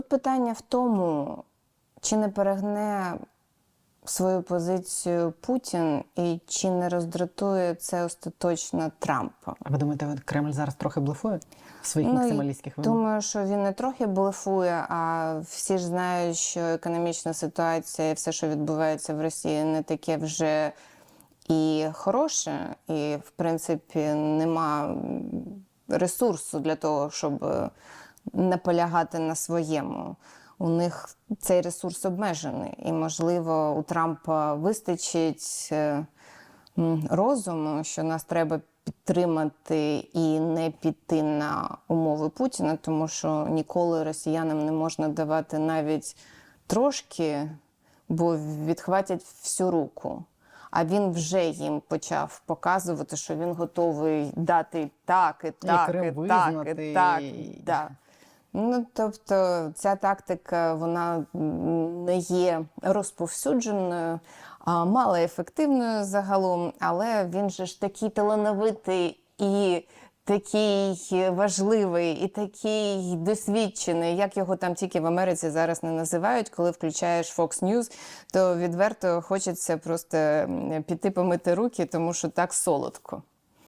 Тут питання в тому, чи не перегне свою позицію Путін і чи не роздратує це остаточно Трампа. А ви думаєте, Кремль зараз трохи блефує в своїх Ну, максималістських вимогах? Думаю, що він не трохи блефує, а всі ж знають, що економічна ситуація і все, що відбувається в Росії, не таке вже і хороше, і в принципі нема ресурсу для того, щоб е, наполягати на своєму. У них цей ресурс обмежений, і можливо у Трампа вистачить е, розуму, що нас треба підтримати і не піти на умови Путіна, тому що ніколи росіянам не можна давати навіть трошки, бо відхватять всю руку. А він вже їм почав показувати, що він готовий дати так, і так, і, Крим так, і так. і- Да. Ну, тобто, ця тактика вона не є розповсюдженою, а малоефективною загалом, але він же ж такий талановитий і такий важливий, і такий досвідчений, як його там тільки в Америці зараз не називають. Коли включаєш Fox News, то відверто хочеться просто піти помити руки, тому що так солодко.